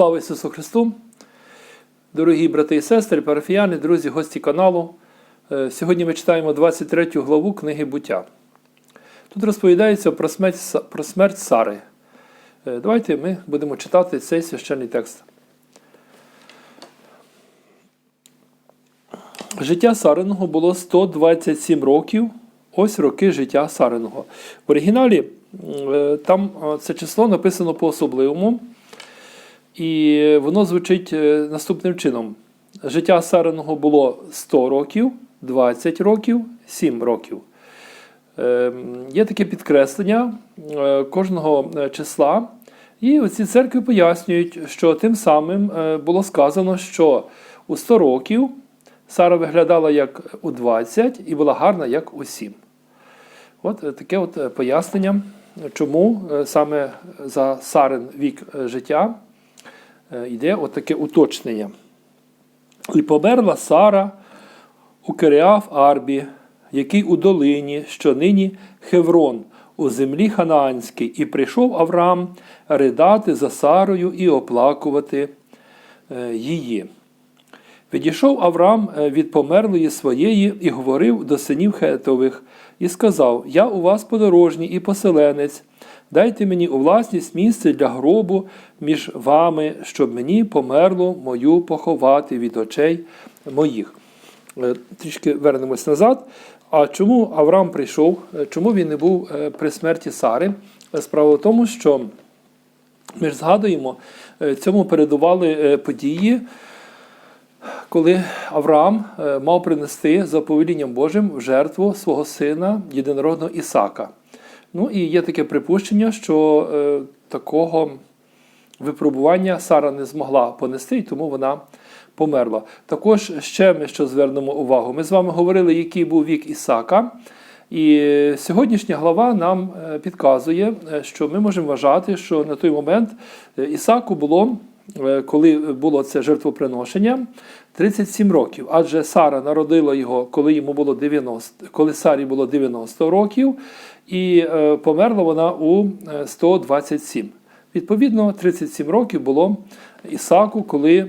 Слава Ісусу Христу! Дорогі брати і сестри, парафіяни, друзі, гості каналу. Е, Сьогодні ми читаємо 23 главу книги буття. Тут розповідається про смерть, про смерть Сари. Е, Давайте ми будемо читати цей священний текст. Життя Сариного було 127 років. Ось роки життя Сариного. В оригіналі е, там це число написано по-особливому. І воно звучить е, наступним чином: життя Сариного було 100 років, 20 років, 7 років. Е, Є таке підкреслення е, кожного е, числа. І оці церкви пояснюють, що тим самим було сказано, що у 100 років Сара виглядала як у 20 і була гарна як у 7. От таке от пояснення, чому саме за Сарин вік життя йде от таке уточнення. І померла Сара у Киреаф Арбі, який у долині, що нині Хеврон, у землі Ханаанській, і прийшов Авраам ридати за Сарою і оплакувати е, її. Відійшов Авраам е, від померлої своєї і говорив до синів Хетових, і сказав: Я у вас подорожній і поселенець, дайте мені у власність місце для гробу між вами, щоб мені померло мою поховати від очей моїх. Е, Трішки вернемось назад. А чому Авраам прийшов? Е, Чому він не був е, при смерті Сари? Справа в тому, що ми ж згадуємо, цьому передували події, коли Авраам мав принести за повелінням Божим в жертву свого сина єдинородного Ісака. Ну і є таке припущення, що е, такого випробування Сара не змогла понести, і тому вона померла. Також ще ми що звернемо увагу. Ми з вами говорили, який був вік Ісака. І сьогоднішня глава нам е, підказує, е, що ми можемо вважати, що на той момент е, Ісаку було, коли було це жертвоприношення, 37 років. Адже Сара народила його, коли йому було 90, коли Сарі було 90 років, і е, померла вона у е, 127. Відповідно, 37 років було Ісаку, коли е,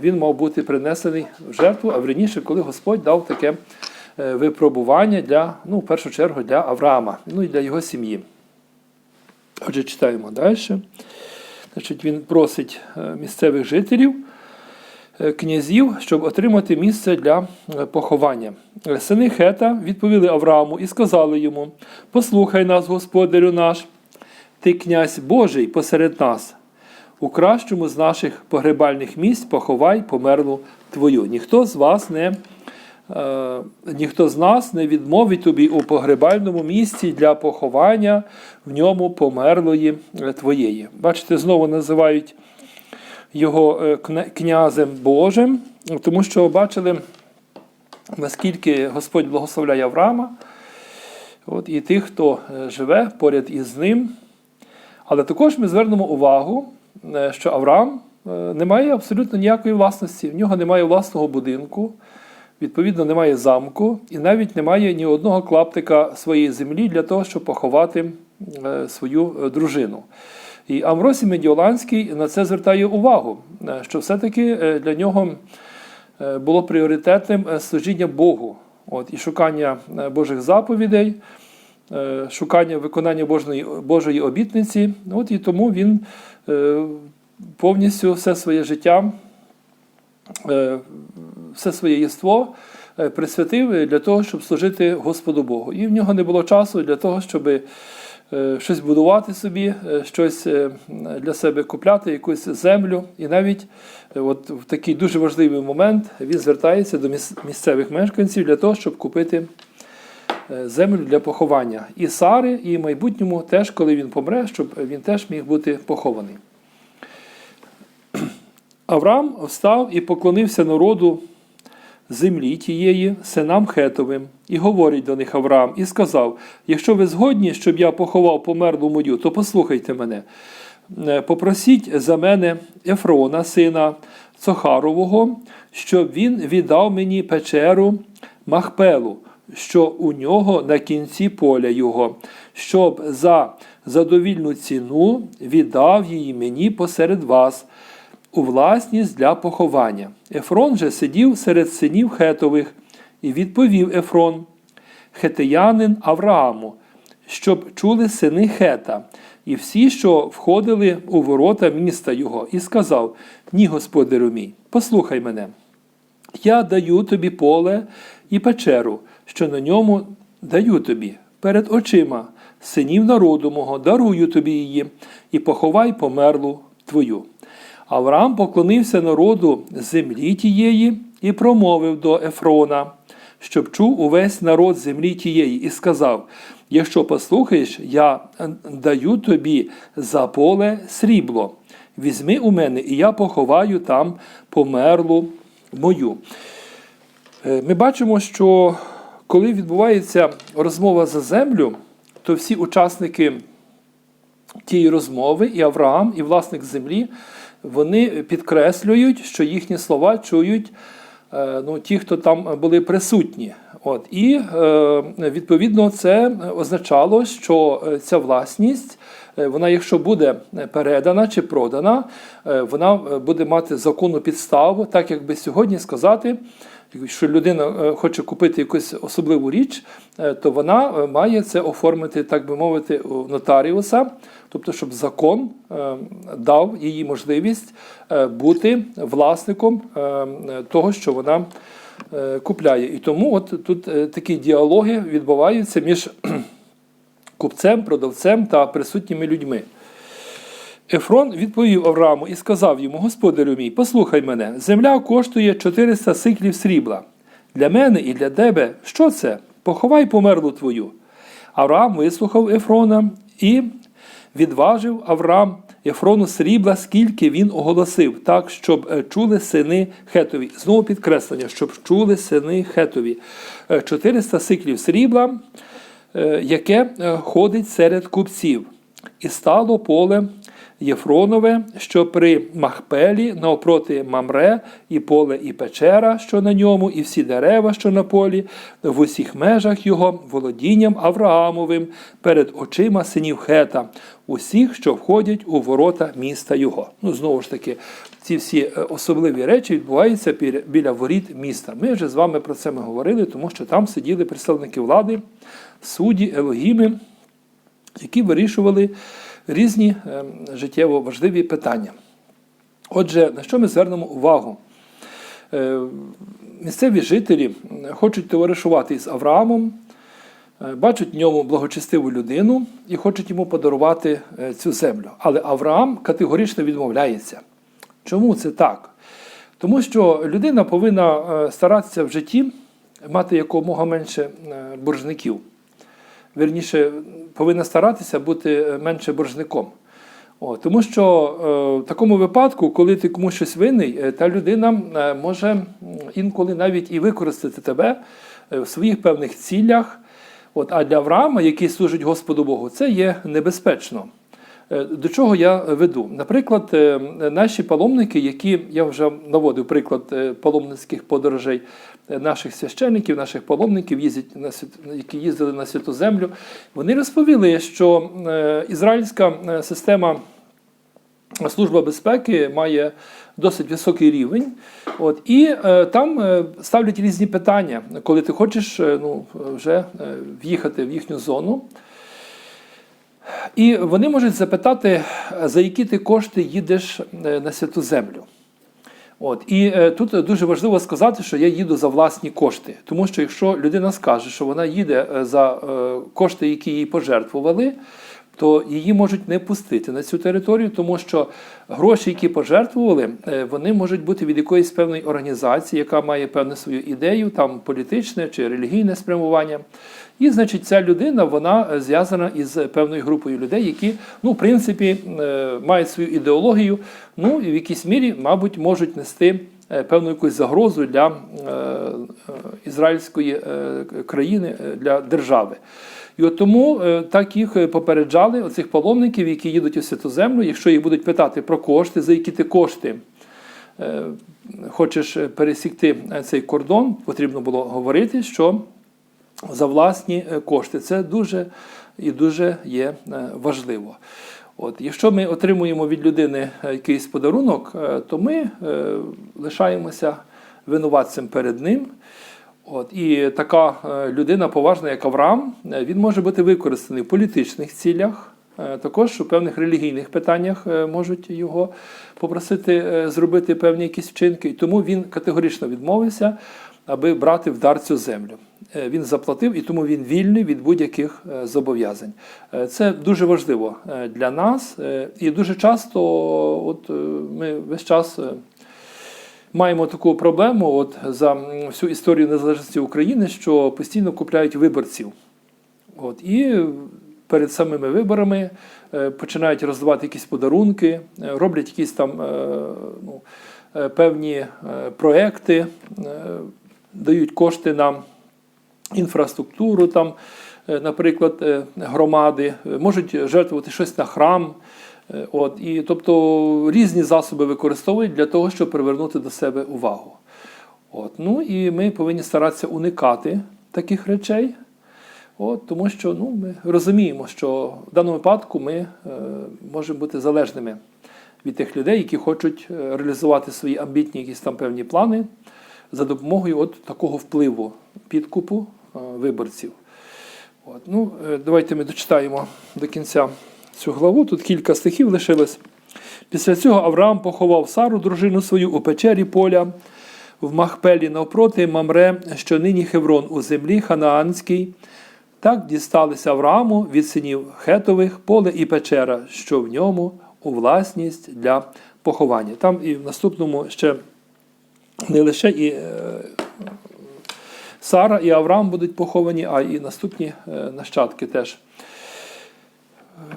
він мав бути принесений в жертву, а вірніше, коли Господь дав таке е, випробування для, ну, в першу чергу, для Авраама, ну і для його сім'ї. Отже, читаємо далі. Значить, він просить е, місцевих жителів, е, князів, щоб отримати місце для е, поховання. Сини Хета відповіли Аврааму і сказали йому: Послухай нас, господарю наш, ти князь Божий посеред нас. У кращому з наших погребальних місць поховай померлу твою. Ніхто з вас не ніхто з нас не відмовить тобі у погребальному місці для поховання в ньому померлої е, твоєї. Бачите, знову називають його е, князем Божим, тому що бачили, наскільки Господь благословляє Авраама, от, і тих, хто е, живе поряд із ним. Але також ми звернемо увагу, е, що Авраам е, не має абсолютно ніякої власності, в нього немає власного будинку. Відповідно, немає замку і навіть немає ні одного клаптика своєї землі для того, щоб поховати е, свою е, дружину. І Амросій Медіоланський на це звертає увагу, е, що все-таки для нього було пріоритетним служіння Богу от, і шукання Божих заповідей, шукання виконання Божої, Божої обітниці. От, і тому він повністю все своє життя все своє єство е, присвятив для того, щоб служити Господу Богу. І в нього не було часу для того, щоб е, щось будувати собі, е, щось е, для себе купляти, якусь землю. І навіть е, от в такий дуже важливий момент він звертається до місцевих мешканців для того, щоб купити е, землю для поховання. І Сари, і в майбутньому теж, коли він помре, щоб він теж міг бути похований. Авраам встав і поклонився народу землі тієї, синам Хетовим, і говорить до них Авраам, і сказав: Якщо ви згодні, щоб я поховав померлу мою, то послухайте мене. Е, Попросіть за мене Ефрона, сина Цохарового, щоб він віддав мені печеру Махпелу, що у нього на кінці поля його, щоб за за довільну ціну віддав її мені посеред вас у власність для поховання. Ефрон же сидів серед синів Хетових, і відповів Ефрон, хетеянин Аврааму, щоб чули сини Хета, і всі, що входили у ворота міста його, і сказав: Ні, господарю мій, послухай мене. Я даю тобі поле і печеру, що на ньому даю тобі перед очима синів народу мого, дарую тобі її, і поховай померлу твою. Авраам поклонився народу землі тієї і промовив до Ефрона, щоб чув увесь народ землі тієї, і сказав: Якщо послухаєш, я даю тобі за поле срібло. Візьми у мене, і я поховаю там померлу мою. Е, Ми бачимо, що коли відбувається розмова за землю, то всі учасники тієї розмови, і Авраам, і власник землі, вони підкреслюють, що їхні слова чують е, ну, ті, хто там були присутні. От, І е, відповідно це означало, що е, ця власність, е, вона, якщо буде передана чи продана, вона буде мати законну підставу, так як би сьогодні сказати. Якщо людина хоче купити якусь особливу річ, то вона має це оформити, так би мовити, у нотаріуса, тобто, щоб закон дав їй можливість бути власником того, що вона купляє. І тому от тут е, такі діалоги відбуваються між купцем, продавцем та присутніми людьми. Ефрон відповів Аврааму і сказав йому: Господарю мій, послухай мене, земля коштує 400 сиклів срібла. Для мене і для тебе що це? Поховай померлу твою. Авраам вислухав Ефрона і відважив Авраам Ефрону срібла, скільки він оголосив, так, щоб е, чули сини Хетові. Знову підкреслення, щоб чули сини Хетові. Е, 400 сиклів срібла, е, яке е, ходить серед купців. І стало поле Єфронове, що при Махпелі навпроти Мамре, і поле, і печера, що на ньому, і всі дерева, що на полі, в усіх межах його, володінням Авраамовим, перед очима синів Хета, усіх, що входять у ворота міста його. Ну, знову ж таки, ці всі е, особливі речі відбуваються біля- воріт міста. Ми вже з вами про це ми говорили, тому що там сиділи представники влади, судді, елогіми, які вирішували різні е, життєво важливі питання. Отже, на що ми звернемо увагу? Е, Місцеві жителі хочуть товаришувати із Авраамом, е, бачать в ньому благочестиву людину і хочуть йому подарувати цю землю. Але Авраам категорично відмовляється. Чому це так? Тому що людина повинна старатися в житті мати якомога менше е, вірніше, повинна старатися бути е, менше боржником. О, тому що е, в такому випадку, коли ти комусь щось винний, е, та людина е, може інколи навіть і використати тебе в своїх певних цілях. От, а для Авраама, який служить Господу Богу, це є небезпечно. Е, До чого я веду? Наприклад, е, наші паломники, які я вже наводив приклад е, паломницьких подорожей наших священників, наших паломників, які їздили на святу землю, вони розповіли, що ізраїльська система Служба безпеки має досить високий рівень. От, і там ставлять різні питання, коли ти хочеш ну, вже в'їхати в їхню зону. І вони можуть запитати, за які ти кошти їдеш е, на святу землю. От. І е, тут дуже важливо сказати, що я їду за власні кошти. Тому що якщо людина скаже, що вона їде е, за кошти, які їй пожертвували, то її можуть не пустити на цю територію, тому що гроші, які пожертвували, е, вони можуть бути від якоїсь певної організації, яка має певну свою ідею, там політичне чи релігійне спрямування. І, значить, ця людина вона е, зв'язана із певною групою людей, які, ну, в принципі, е, мають свою ідеологію, ну і в якійсь мірі, мабуть, можуть нести певну якусь загрозу для е, е, ізраїльської е, країни, для держави. І от тому е, так їх е, попереджали, оцих паломників, які їдуть у святу землю, якщо їх будуть питати про кошти, за які ти кошти е, хочеш пересікти цей кордон, потрібно було говорити, що за власні кошти. Це дуже і дуже є важливо. От, якщо ми отримуємо від людини якийсь подарунок, то ми лишаємося винуватцем перед ним. От, і така е, людина поважна, як Авраам, е, він може бути використаний в політичних цілях, е, також у певних релігійних питаннях можуть його попросити зробити певні якісь вчинки. І тому він категорично відмовився, аби брати в дар цю землю. Він заплатив, і тому він вільний від будь-яких зобов'язань. Це дуже важливо для нас. І дуже часто, от ми весь час. Маємо таку проблему от за всю історію незалежності України, що постійно купляють виборців. От, і перед самими виборами е, починають роздавати якісь подарунки, е, роблять якісь там е, ну, певні проекти, дають кошти на інфраструктуру, там, наприклад, громади, можуть жертвувати щось на храм. Е, От, і, тобто різні засоби використовують для того, щоб привернути до себе увагу. От, ну, і ми повинні старатися уникати таких речей, от, тому що ну, ми розуміємо, що в даному випадку ми е, можемо бути залежними від тих людей, які хочуть е, реалізувати свої амбітні якісь там певні плани за допомогою от такого впливу підкупу е, виборців. От, ну, е, давайте ми дочитаємо до кінця цю главу. Тут кілька стихів лишилось. Після цього Авраам поховав Сару, дружину свою, у печері поля в Махпелі навпроти Мамре, що нині Хеврон у землі Ханаанській. Так дісталися Аврааму від синів Хетових поле і печера, що в ньому у власність для поховання. Там і в наступному ще не лише і е, Сара і Авраам будуть поховані, а і наступні е, нащадки теж.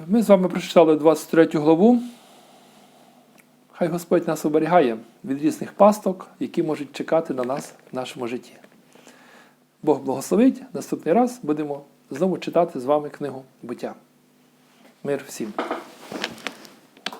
Ми з вами прочитали 23 главу. Хай Господь нас оберігає від різних пасток, які можуть чекати на нас в нашому житті. Бог благословить. Наступний раз будемо знову читати з вами книгу буття. Мир всім!